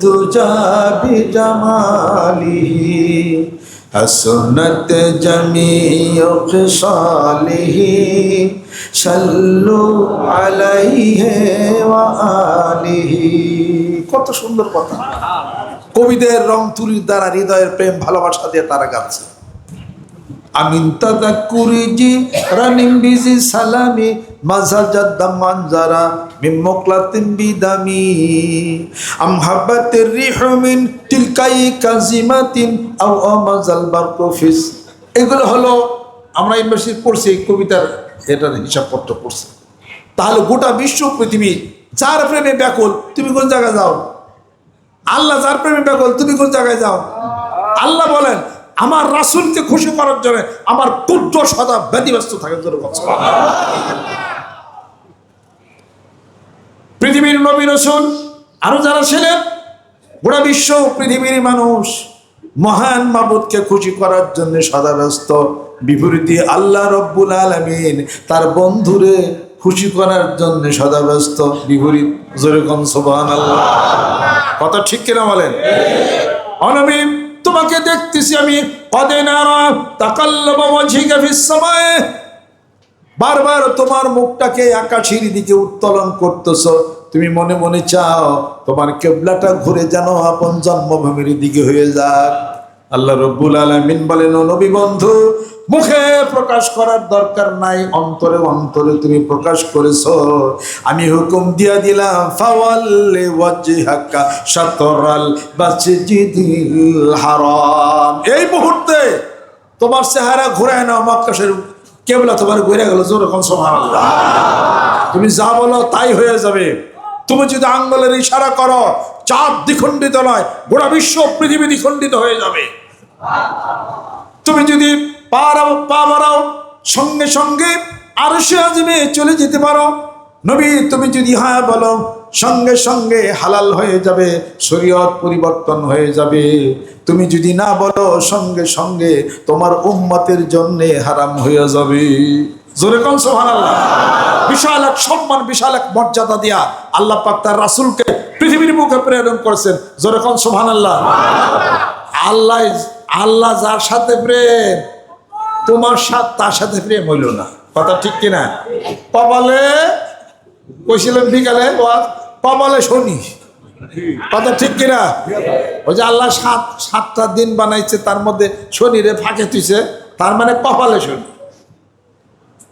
الدجى بجماله حسنت جميع خصاله صلوا عليه وآله কত সুন্দর কথা কবিদের রং তুলির দ্বারা হৃদয়ের প্রেম ভালোবাসা দিয়ে তারা গাচ্ছে আমিন তাদাক্কুরি জি রানিম বিজি সালামি মাজাজাদ্দাম মানজারা মিন মুকলাতিন বিদামি আম হাব্বাতির রিহু মিন তিলকাই কাজিমাতিন আও আমাজাল বারকুফিস এগুলো হলো, আমরা ইউনিভার্সিটি পড়ছি কবিতার এটার হিসাবপত্র পড়ছি। তাহলে গোটা বিশ্ব পৃথিবী, যার প্রেমে ব্যাকুল, তুমি কোন জায়গায় যাও? আল্লাহ যার প্রেমে ব্যাকুল, তুমি কোন জায়গায় যাও? আল্লাহ বলেন আমার রাসুলকে খুশি করার জন্য আমার পুত্র সদা ব্যতিব্যস্ত থাকে জন্য। পৃথিবীর নবী রসুল, আরও যারা ছিলেন, গোটা বিশ্ব পৃথিবীর মানুষ মহান মাবুদকে খুশি করার জন্য সদা ব্যস্ত। বিপরীতে আল্লাহ রব্বুল আলমিন তার বন্ধুরে খুশি করার জন্য সদা ব্যস্ত। বিপরীত যেরকম সোবান আল্লাহ কথা ঠিক কিনা বলেন? অনবীন তোমাকে দেখতেছি আমি বারবার তোমার মুখটাকে আকাশের দিকে উত্তোলন করতেছ। তুমি মনে মনে চাও, তোমার কেবলাটা ঘুরে যেন আপন জন্মভূমির দিকে হয়ে যাক। আল্লাহ রব্বুল আলমিন বলেন নবী বন্ধু মুখে প্রকাশ করার দরকার নাই, অন্তরে অন্তরে তুমি প্রকাশ করেছ। আমি হুকুম দিয়া দিলাম ফাওয়াল্লে ওয়াজহাকা শাতরাল মাসজিদিল হারাম। এই মুহূর্তে তোমার চেহারা ঘুরায় না মক্কা কেবলা তোমার ঘুরে গেল যেরকম সুবহানাল্লাহ। তুমি যা বলো তাই হয়ে যাবে। তুমি যদি আঙ্গলের ইশারা করো, চাঁদ দ্বিখণ্ডিত নয়, গোটা বিশ্ব পৃথিবী দ্বিখণ্ডিত হয়ে যাবে। তুমি যদি পা রাও- পা বাড়াও সঙ্গে সঙ্গে আরও সে চলে যেতে পারো। নবী, তুমি যদি হ্যাঁ বলো, সঙ্গে সঙ্গে হালাল হয়ে যাবে, শরীয়ত পরিবর্তন হয়ে যাবে। তুমি যদি না বলো, সঙ্গে সঙ্গে তোমার উম্মতের জন্যে হারাম হয়ে যাবে। জোরে কম সোহানাল্লাহ বিশাল এক সম্মান, বিশাল এক মর্যাদা দিয়া আল্লাহ পাক রাসূলকে পৃথিবীর মুখে প্রেরণ করেছেন। জোরে কম সোহানাল্লাহ আল্লাহ আল্লাহ যার সাথে প্রেম তোমার সাথে তার সাথে প্রেম হইল না। কথা ঠিক কিনা? কপালে কইছিলেন বিকালে কপালে শনি। কথা ঠিক কিনা? ওই যে আল্লাহ সাত, সাতটা দিন বানাইছে, তার মধ্যে শনিরে ফাঁকে তুইছে তার মানে কপালে শনি।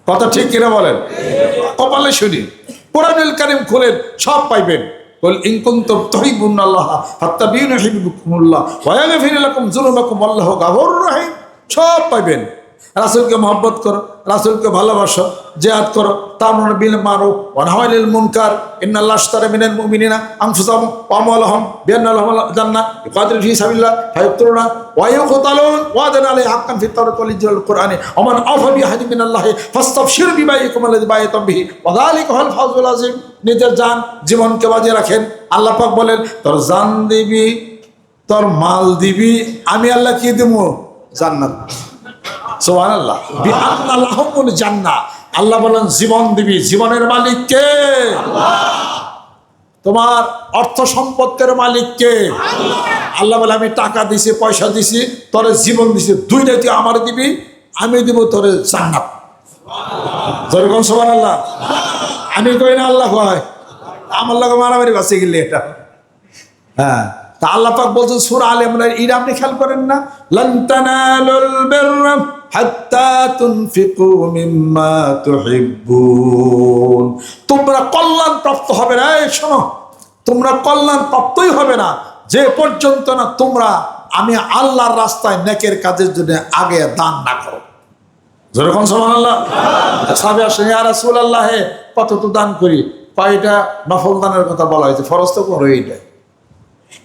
কথা ঠিক কিনা বলেন? কপালে শনি। কোরআনুল কারিম খোলেন, সব পাইবেন। সব পাইবেন। রাসূলকে মহব্বত করো, রাসূলকে ভালোবাসো, জিহাদ করো। তামরুন বিল মারুফ, ওয়া নাহয়িল মুনকার ইন্নাল্লাহ আশতারা মিনাল মুমিনিনা আনফুসাহুম ওয়া আমওয়ালাহুম বিআন্না লাহুম জান্নাহ। ইউকাতিলুনা ফি সাবিলিল্লাহ ফায়াকতুলুনা ওয়া ইউকতালুন ওয়াদান আলাইহি হাক্কান ফিত তাওরাত ওয়াল ইনজিল কুরআনি। ওয়া মান আফা বিহাদি মিনাল্লাহ, ফাস্তাবশির বিবাইকুম আল্লাযী বায়াতুম বিহি। ওয়া যালিকা হুয়াল ফাওজুল আযীম। নিজের জান, জীবনকে বাজে রাখেন। আল্লাহ পাক বলেন, তোর জান দিবি, তোর মাল দিবি, আমি আল্লাহ কি দেবো জান্নাত। সোহান আল্লাহ আল্লাহ জান্না আল্লাহ বলেন, জীবন দিবি। জীবনের মালিক কে? তোমার অর্থ সম্পদের মালিক কে? আল্লাহ। বলে, আমি টাকা দিছি, পয়সা দিছি, তোরে জীবন দিছি। দুইটা তুই আমার দিবি, আমি দিব তোরে জান্নাত। যেরকম সোহান আল্লাহ আমি কই না আল্লাহ কয়? আমার লোক মারামারি বাঁচে গেলে এটা। হ্যাঁ। তা আল্লাহ পাক বলছেন, সূরা আলে ইমরান, এর আপনি খেয়াল করেন না? লান তানালুল তোমরা কল্যাণ প্রাপ্ত হবে না, এই শোনো। তোমরা কল্যাণ প্রাপ্তই হবে না। যে পর্যন্ত না তোমরা আমি আল্লাহর রাস্তায় নেকের কাজের জন্য আগে দান না করো। আল্লাহ সাবে কত তো দান করি। কথা বলা হয়েছে।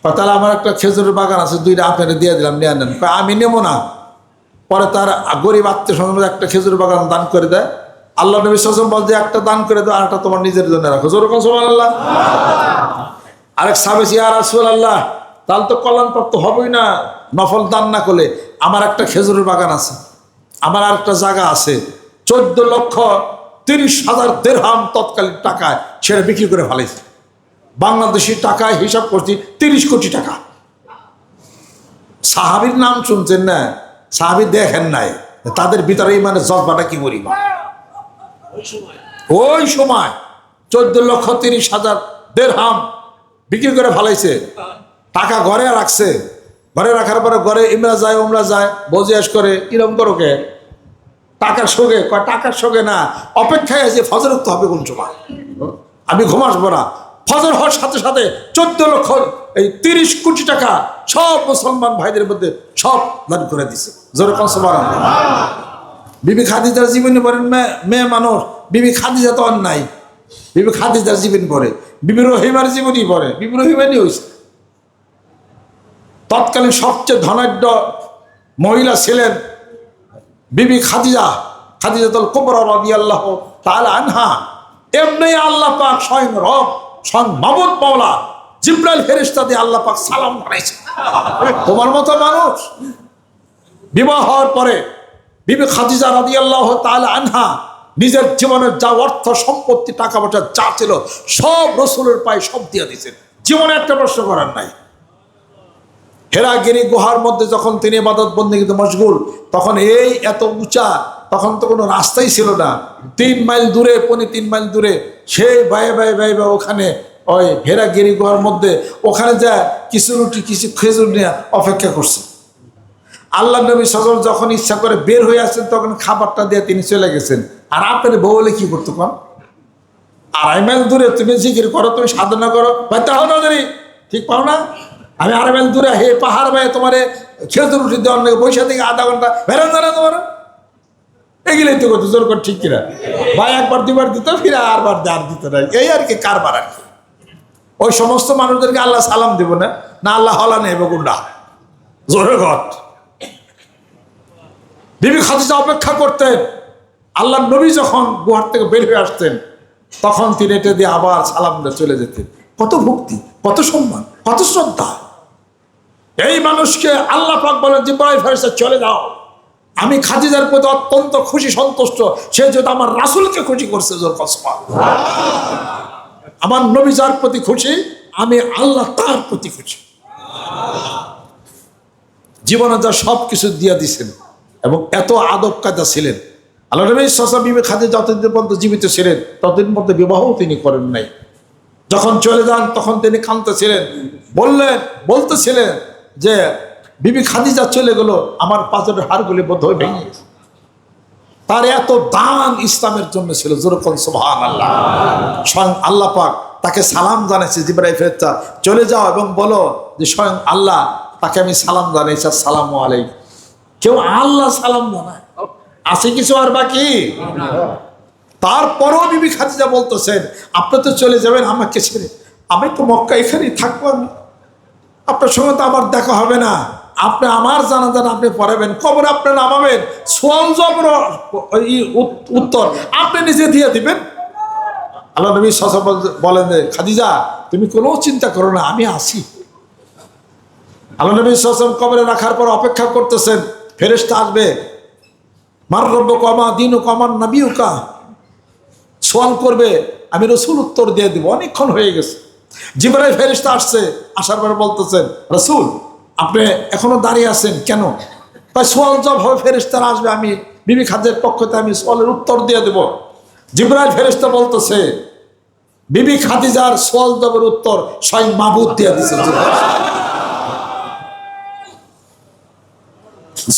তাহলে আমার একটা বাগান আছে, দুইটা দিয়ে দিলাম আমি নেব না। পরে তার গরিব আত্মীয় একটা খেজুর বাগান দান করে দেয়। আল্লাহ নবী সাল্লাম বল যে একটা দান করে দেয় আর একটা তোমার নিজের জন্য রাখো। যেরকম সোমান আল্লাহ আরেক সাবেসি আল্লাহ তাহলে তো কল্যাণপ্রাপ্ত হবেই না। নফল দান না করলে আমার একটা খেজুরের বাগান আছে, আমার আর একটা জায়গা আছে। চোদ্দ লক্ষ তিরিশ হাজার দেড়হাম তৎকালীন টাকায় সেটা বিক্রি করে ফেলেছে বাংলাদেশি টাকায় হিসাব করছি তিরিশ কোটি টাকা। সাহাবির নাম শুনছেন না? সাহাবি দেখেন নাই, তাদের ভিতরে মানে জজবাটা কি করি ওই সময় চোদ্দ লক্ষ তিরিশ হাজার দেড়হাম বিক্রি করে ফেলাইছে, টাকা ঘরে রাখছে। ঘরে রাখার পরে ঘরে ইমরা যায় ওমরা যায় বজিয়াস করে কিরম করো কে? টাকার কয়, টাকার সঙ্গে না, অপেক্ষায় আছে, ফজর উঠতে হবে কোন সময়। আমি ঘুমাসবো না। ফজর হওয়ার সাথে সাথে চোদ্দ লক্ষ, এই তিরিশ কোটি টাকা সব মুসলমান ভাইদের মধ্যে সব দান করে দিছে। বিবি খাদিজার জীবনী পড়েন মেয়ে মানুষ, বিবি খাদিজা তো অন্যায় বিবি খাদিজার জীবন পড়ে বিবি রহিমার জীবনী পড়ে বিবি রহিমানই হয়েছে তৎকালীন সবচেয়ে ধনাঢ্য মহিলা ছিলেন বিবি খাদিজা, খাদিজাতুল কুবরা রাদিয়াল্লাহু তাআলা আনহা। এমনি আল্লাহ পাক স্বয়ং রব স্বয়ং মাবুদ মাওলা জিব্রাইল ফেরেশতা দিয়ে আল্লাহ পাক সালাম জানাইছে তোমার মতো মানুষ বিবাহ হওয়ার পরে বিবি খাদিজা রাদিয়াল্লাহু তাআলা আনহা নিজের জীবনের যা অর্থ সম্পত্তি, টাকা পয়সা যা ছিল সব রসুলের পায়ে সব দিয়ে দিয়েছেন। জীবনে একটা প্রশ্ন করার নাই। হেরাগিরি গুহার মধ্যে যখন তিনি ইবাদত বন্দীতে মশগুল, তখন এই এত উঁচা তখন তো কোনো রাস্তাই ছিল না। তিন মাইল দূরে, পনি তিন মাইল দূরে, সেই বায়ে বায়ে বায়ে বায়ে ওখানে ওই হেরাগিরি গুহার মধ্যে ওখানে যা কিছু রুটি, কিছু খেজুর নিয়ে অপেক্ষা করছে। আল্লাহ নবী সজল যখন ইচ্ছা করে বের হয়ে আসছেন, তখন খাবারটা দিয়ে তিনি চলে গেছেন। আর আপনার বউ হলে কি করতো কন? আড়াই মাইল দূরে তুমি জিকির করো, তুমি সাধনা করো। পাইতে হও না জানি, ঠিক পাও না? আমি আড়াই মাইল দূরে হে পাহাড় ভাই, তোমার খেজুর উঠি দেওয়ার নাকি বৈশা থেকে আধা ঘণ্টা বেরোন না তোমার? এগুলোই তো করতো জোর কর ঠিক কিনা? ভাই একবার দুবার দিত, ফিরে আরবার আর দিত না। এই আর কি কারবার আর কি। ওই সমস্ত মানুষদেরকে আল্লাহ সালাম দিব না না আল্লাহ হলা নেবে গুন্ডা। জোরে ঘট বিবি খাদিজা অপেক্ষা করতেন। আল্লাহ নবী যখন গুহার থেকে বের হয়ে আসতেন, তখন তিনি এটা দিয়ে আবার সালাম দিয়ে চলে যেতেন। কত ভক্তি, কত সম্মান, কত শ্রদ্ধা। এই মানুষকে আল্লাহ পাক বলেন যে বড়াই ফেরেস্তা চলে যাও। আমি খাদিজার প্রতি অত্যন্ত খুশি, সন্তুষ্ট। সে যদি আমার রাসুলকে খুশি করছে জোর কসমা আমার নবী যার প্রতি খুশি, আমি আল্লাহ তার প্রতি খুশি। জীবনে যা সব কিছু দিয়ে দিছেন এবং এত আদব কাজা ছিলেন। আল্লাহ নবী সসা বিবে খাদে যতদিন পর্যন্ত জীবিত ছিলেন, ততদিন পর্যন্ত বিবাহও তিনি করেন নাই। যখন চলে যান, তখন তিনি কাঁদতেছিলেন। বললেন, বলতেছিলেন যে বিবি খাদিজা চলে গেল, আমার পাঁচের হাড়গুলি বোধ হয়ে ভেঙে গেছে। তার এত দান ইসলামের জন্য ছিল যেরকম সোহান আল্লাহ স্বয়ং আল্লাহ পাক তাকে সালাম জানাইছে জিব্রাই ফেরতা চলে যাও এবং বলো যে স্বয়ং আল্লাহ তাকে আমি সালাম জানাইছি সালাম আলাইকুম। কেউ আল্লাহ সালাম জানায়? আছে কিছু আর বাকি? তারপরও বিবি খাদিজা বলতেছেন, আপনি তো চলে যাবেন আমাকে ছেড়ে। আমি তো মক্কা এখানেই থাকব। আমি আপনার সঙ্গে তো আমার দেখা হবে না। আপনি আমার জানাজান আপনি পড়াবেন, কবর আপনি নামাবেন সোয়াল উত্তর। আপনি নিজে দিয়ে দিবেন। আল্লাহ নবী সসা বলেন খাদিজা, তুমি কোনো চিন্তা করো না, আমি আসি। আল্লাহ নবী সসম কবরে রাখার পর অপেক্ষা করতেছেন, ফেরেশতা আসবে। মার রব্য কমা দিন কমান নাবিউকা সোয়াল করবে, আমি রসুল উত্তর দিয়ে দিব। অনেকক্ষণ হয়ে গেছে। জীবনে ফেরিস্তা আসছে, আসার পরে বলতেছেন, রসুল আপনি এখনও দাঁড়িয়ে আছেন কেন? তাই সোয়াল জব হবে ফেরিস্তারা আসবে আমি বিবি খাদ্যের পক্ষতে আমি সোয়ালের উত্তর দিয়ে দেব। জিবরাইল ফেরিস্তা বলতেছে বিবি খাদিজার সোয়াল জবের উত্তর স্বয়ং মাহবুদ দিয়ে দিচ্ছে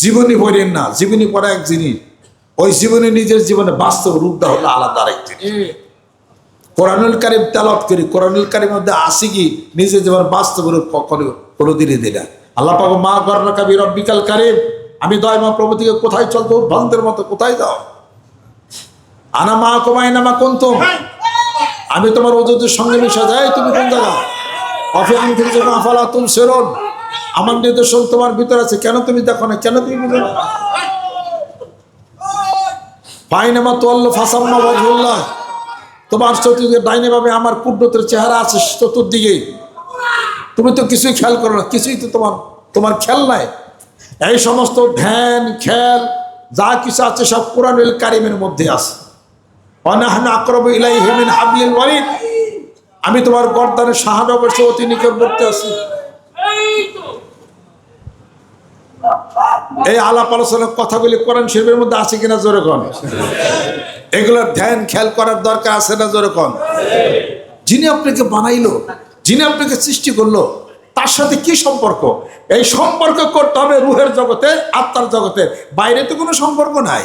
জীবনী পড়েন না জীবনী পড়া এক জিনিস। ওই জীবনে নিজের জীবনে বাস্তব রূপটা হলো আলাদা আরেক জিনিস। কোরআনুল কারিম তেলত করি কোরআনুল কারিম মধ্যে আসি কি নিজের জীবনে বাস্তব রূপ কখনো কোনোদিনই দিই না। আল্লাহ পাক মা কর্ণ কাবি রব্বিকাল কারিম। আমি দয় মা প্রভু থেকে কোথায় চলতো বন্ধের মতো কোথায় যাও? আনা মা কমাই না মা কোন আমি তোমার ওজুদের সঙ্গে মিশে যাই, তুমি কোন জায়গা? অফিয়ান থেকে যখন আফালা তুম সেরন আমার নির্দেশন তোমার ভিতরে আছে। কেন তুমি দেখো না? কেন তুমি বুঝো না? পাইনামা তোয়াল্ল ফাসাম্মা বজুল্লাহ তোমার চতুর্দিকে ডাইনে ভাবে আমার কুদ্রতের চেহারা আছে চতুর্দিকে। তুমি তো কিছুই খেয়াল করো না, কিছুই তো তোমার তোমার খেয়াল নাই। এই সমস্ত ধ্যান, খেয়াল, যা কিছু আছে সব কোরআনুল কারিমের মধ্যে আছে। অনাহনা আক্রম ইলাই হেমিন হাবলিল ওয়ালিদ। আমি তোমার গর্দানের সাহায্য অবশ্য অতি নিকটবর্তী আছি। এই আলাপ আলোচনার কথাগুলি কোরআন শরীফের মধ্যে আছে কিনা জোরে কন। এগুলোর ধ্যান, খেয়াল করার দরকার আছে না জোরে কন। যিনি আপনাকে বানাইলো যিনি আপনাকে সৃষ্টি করল তার সাথে কি সম্পর্ক? এই সম্পর্ক করতে হবে রুহের জগতে আত্মার জগতে। বাইরে তো কোনো সম্পর্ক নাই।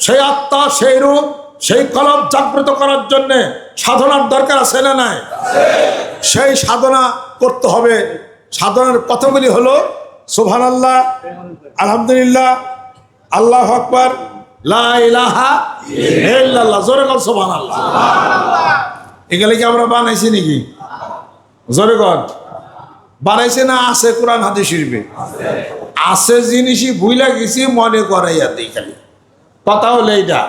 সেই আত্মা সেই রূপ সেই কলম জাগ্রত করার জন্যে সাধনার দরকার আছে না নাই? সেই সাধনা করতে হবে। সাধনার কথাগুলি হলো সোভান আল্লাহ আলহামদুলিল্লাহ আল্লাহ আকবর জোরে কর সোভান আল্লাহ এগুলো কি আমরা বানাইছি নাকি? জোরে কর বানাইছে না, আছে কোরআন, হাদিস শরীফে আছে জিনিসই ভুইলা গেছি, মনে করাইয়া দিই খালি। কথা হলো এইটা।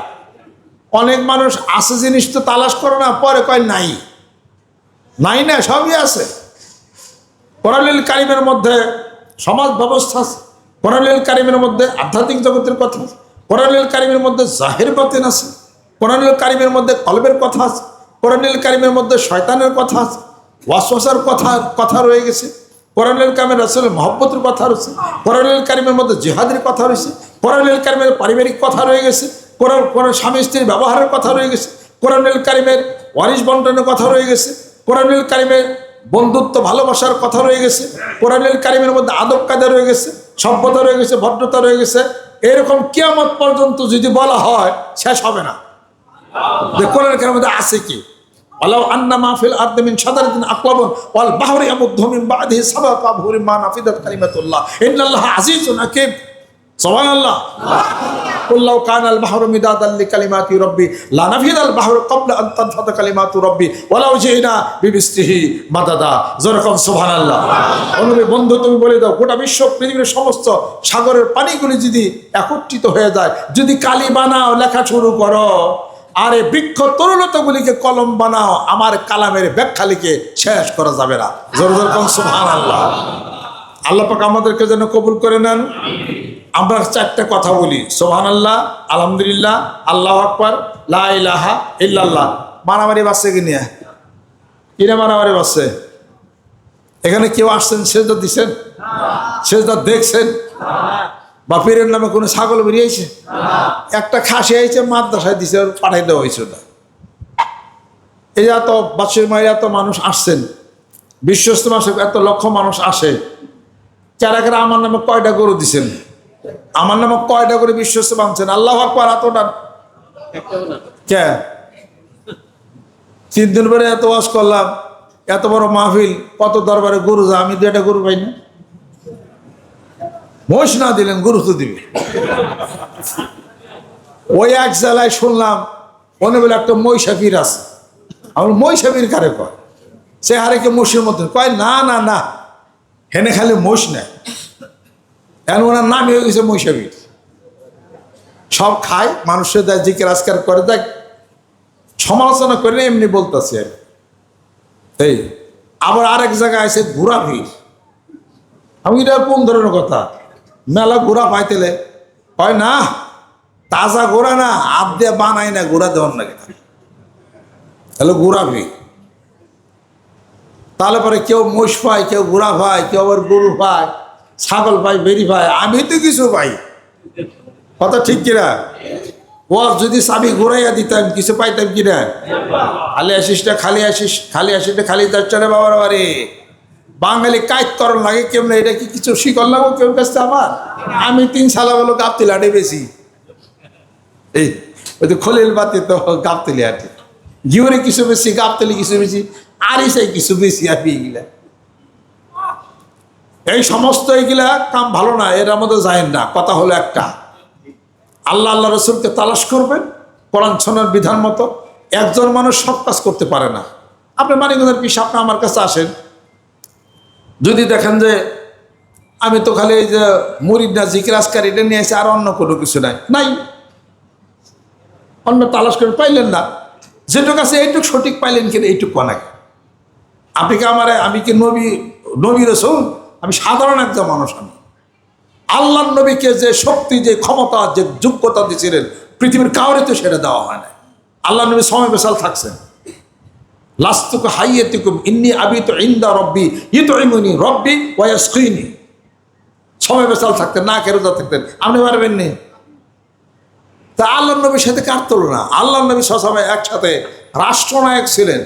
অনেক মানুষ আছে জিনিস তো তালাশ করে না, পরে কয় নাই। নাই না, সবই আছে। কোরআনুল কারিমের মধ্যে সমাজ ব্যবস্থা আছে। কোরআনুল কারিমের মধ্যে আধ্যাত্মিক জগতের কথা আছে। কোরআনুল কারিমের মধ্যে জাহের বাতিন আছে। কোরআনুল কারিমের মধ্যে কলবের কথা আছে। কোরআনুল কারিমের মধ্যে শয়তানের কথা আছে। ওয়াসওয়াসার কথা কথা রয়ে গেছে। কোরআনুল কারিমের আসলে মহব্বতের কথা রয়েছে। কোরআনুল কারিমের মধ্যে জেহাদের কথা রয়েছে। কোরআনুল কারিমের পারিবারিক কথা রয়ে গেছে। কোরআন কোরআন স্বামী স্ত্রীর ব্যবহারের কথা রয়ে গেছে। কোরআনুল কারিমের ওয়ারিশ বন্টনের কথা রয়ে গেছে। কোরআনুল কারিমের বন্ধুত্ব ভালোবাসার কথা রয়ে গেছে। কোরআনুল কারিমের মধ্যে আদব কাদা রয়ে গেছে। সভ্যতা রয়ে গেছে, ভদ্রতা রয়ে গেছে। এরকম কিয়ামত পর্যন্ত যদি বলা হয়, শেষ হবে না। যে কোরআন কারিমের মধ্যে আছে কি? ওয়ালাউ আন্না মাহফিল আদমিন সাদারাতিন আকলাবন ওয়াল বাহরি আমুদ্ধমিন বাদিহি সাবাকা ভুরি মা নাফিদাত কালিমাতুল্লাহ। ইন্নাল্লাহ আজিজুন হাকিম। যেরকম সুবহানাল্লাহ। অনুরে বন্ধু তুমি বলে দাও গোটা বিশ্ব পৃথিবীর সমস্ত সাগরের পানিগুলি যদি একত্রিত হয়ে যায় যদি কালী বানাও লেখা শুরু করো। আরে বৃক্ষ তরুণতাগুলিকে কলম বানাও, আমার কালামের ব্যাখ্যা লিখে শেষ করা যাবে না। জোর জোর সুবহান আল্লাহ আল্লাহ আমাদেরকে যেন কবুল করে নেন। আমরা চারটা কথা বলি সোহান আল্লাহ আলহামদুলিল্লাহ, আল্লাহ আকবর, লা ইলাহা ইল্লাল্লাহ। মারামারি বাসছে কি নিয়ে? কিনে মারামারি বাসছে এখানে কেউ আসছেন, সেজদা দিছেন? সেজদা দেখছেন? বা পীরের নামে কোনো ছাগল বেরিয়েছে? একটা খাসি আইছে মাদ্রাসায় দিছে পাঠাই দেওয়া হয়েছে ওটা। এই এত বাচ্চার মায়ের এত মানুষ আসছেন। বিশ্বস্ত মাসে এত লক্ষ মানুষ আসে। চারাকেরা আমার নামে কয়টা গরু দিছেন? আমার নামে কয়টা করে বিশ্বস্ত বানছেন? আল্লাহ আকবর এতটা কে? তিন দিন পরে এত ওয়াজ করলাম এত বড় মাহফিল কত দরবারে গরু যা আমি দুটা গরু পাই না। মোষ না দিলেন গরু তো দিবে। ওই এক জেলায় শুনলাম, মনে বলে একটা মহিষাফির আছে। আমার মহিষাফির কারে কয়? সে হারেকে মোষের মতন কয়, না না না, হেনে খালি মোষ নেয় এখন ওনার নাম হয়ে গেছে মহিষাবীর সব খায়, মানুষের দেয় জিকে রাজকার করে, দেখ, সমালোচনা করে এমনি বলতেছে এই, আবার আরেক জায়গায় আছে ঘোরা ভিড় আমি এটা কোন ধরনের কথা? মেলা ঘোরা পাইতেলে হয় না, তাজা ঘোরা না আপ দিয়ে বানাই না ঘোরা দেওয়ার না। তাহলে ঘোরা ভিড় তাহলে পরে কেউ মোষ পায়, কেউ ঘোড়া পায়, কেউ আবার গরু পায়, ছাগল পাই বেরি পাই আমি তো কিছু পাই। কথা ঠিক কিনা? ও যদি চাবি ঘুরাইয়া দিতাম, কিছু পাইতাম কিনা? খালি আসিস খালি আসিস খালি আসিস খালি যাচ্ছে না বাবার বাড়ি? বাঙালি কাজ করণ লাগে কেমন? এটা কি কিছু শিকল লাগো কেউ কাছে আমার আমি তিন সালা বলো আটে বেশি। এই, ওই তো খলিল বাতি তো গাপতিলি আটে জিওরে কিছু বেশি গাপতলি কিছু বেশি আর সেই কিছু বেশি আপনি এগুলা। এই সমস্ত এগুলা কাম ভালো না, এর মধ্যে যায় না। কথা হলো একটা, আল্লাহ আল্লাহ রসুলকে তালাশ করবেন, কোরআন বিধান মতো। একজন মানুষ সব কাজ করতে পারে না। আপনি মানিকগঞ্জের পিস আপনি আমার কাছে আসেন। যদি দেখেন যে আমি তো খালি এই যে মুরিদ না জিকির আজকার এটা নিয়ে আর অন্য কোনো কিছু নাই। নাই। অন্য তালাশ করে পাইলেন না। যেটুক আছে এইটুক সঠিক পাইলেন কিনা এইটুকু অনেক আপনি কি আমার, আমি কি নবী নবী রসুন আমি সাধারণ একজন মানুষ আমি। আল্লাহ নবীকে যে শক্তি, যে ক্ষমতা, যে যোগ্যতা দিয়েছিলেন পৃথিবীর কাউরে তো সেটা দেওয়া হয় না আল্লাহ নবী সময় বেসাল থাকছেন। লাস্তুক হাইয়েতুকুম, ইন্নি আবি তো ইন্দা রব্বি ই তো ইমুনি রব্বি ওয়াসকিনি সময় বেসাল থাকতেন, না কেরোজা থাকতেন, আপনি পারবেন নি? তা আল্লাহ নবীর সাথে কার তুলনা? আল্লাহ নবী সসময় একসাথে রাষ্ট্রনায়ক ছিলেন,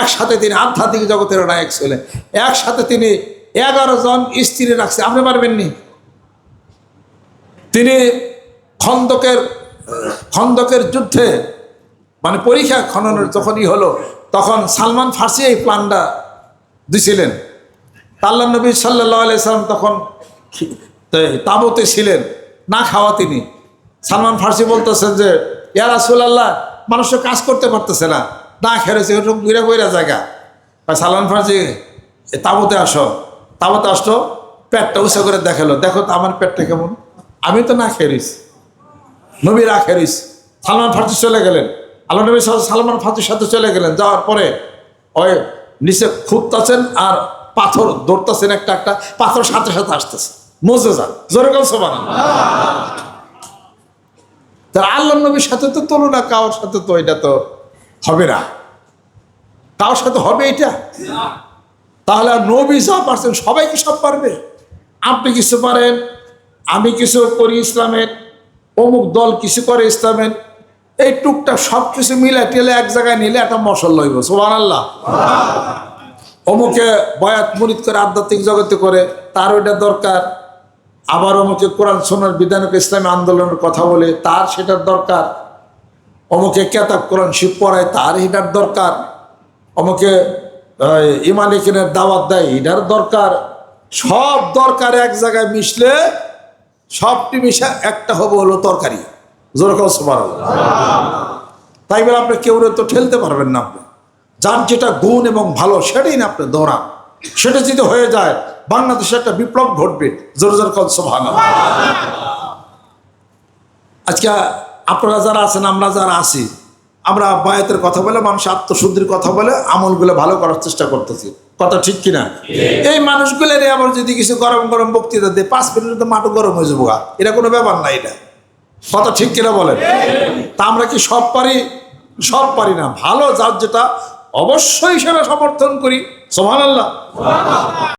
একসাথে তিনি আধ্যাত্মিক জগতের নায়ক ছিলেন, একসাথে তিনি এগারো জন স্ত্রী রাখছে, আপনি পারবেন নি? তিনি খন্দকের খন্দকের যুদ্ধে মানে পরীক্ষা খননের যখনই হলো তখন সালমান ফার্সি এই প্ল্যানটা দিছিলেন। আল্লাহ নবী সাল্লাহ আলাইসালাম তখন তাবতে ছিলেন, না খাওয়া তিনি। সালমান ফার্সি বলতেছেন যে, ইয়া রাসূলুল্লাহ, মানুষ তো কাজ করতে পারতেছে না না খেরেছে ওরকম ঘুরে বইরা জায়গা আর সালমান ফার্সি তাবতে আসো। তাবতে আসলো পেটটা উঁচা করে দেখাল, দেখো তো আমার পেটটা কেমন, আমি তো না খেরিস নবী খেরিস সালমান ফার্সি চলে গেলেন। আল্লাহ নবী সাল- সালমান ফাতুর সাথে চলে গেলেন। যাওয়ার পরে ওই নিচে খুঁজতেছেন আর পাথর দৌড়তেছেন একটা একটা পাথর সাথে সাথে আসতেছে। মজে যান জোরে তার আল্লাহ নবীর সাথে তো তুলনা, কারোর সাথে তো এটা তো হবে না। কারোর সাথে হবে এটা? তাহলে আর নবী যা পারছেন, সবাই কি সব পারবে? আপনি কিছু পারেন, আমি কিছু করি ইসলামের, অমুক দল কিছু করে ইসলামের এই টুকটাক সব কিছু মিলে টেলে এক জায়গায় নিলে একটা মশল লইব সোহান আল্লাহ অমুকে বয়াত মুরিদ করে আধ্যাত্মিক জগতে করে, তার ওইটা দরকার। আবার অমুকে কোরআন সোনার বিধানক ইসলামী আন্দোলনের কথা বলে, তার সেটার দরকার। অমুকে কেতাব কোরআন শিব পড়ায়, তার এটার দরকার। অমুকে ইমানিকিনের দাওয়াত দেয়, এটার দরকার। সব দরকার এক জায়গায় মিশলে, সবটি মিশে একটা হবে হলো তরকারি। সবার তাই বলে আপনি কেউ তো ঠেলতে পারবেন না আপনি। যার যেটা গুণ এবং ভালো সেটাই না আপনি দৌড়ান। সেটা যদি হয়ে যায় বাংলাদেশে একটা বিপ্লব ঘটবে। জোর জোর কলস আজকে আপনারা যারা আছেন আমরা যারা আছি আমরা বায়াতের কথা বলে মানুষ আত্মশুদ্ধির কথা বলে আমলগুলো ভালো করার চেষ্টা করতেছি। কথা ঠিক কিনা? এই মানুষগুলোর আবার যদি কিছু গরম গরম বক্তৃতা দেয় পাঁচ মিনিটে তো মাঠও গরম হয়ে যাব। এটা কোনো ব্যাপার না এটা। কথা ঠিক কিনা বলেন? তা আমরা কি সব পারি? সব পারি না। ভালো যার যেটা, অবশ্যই সেটা সমর্থন করি। সোহান আল্লাহ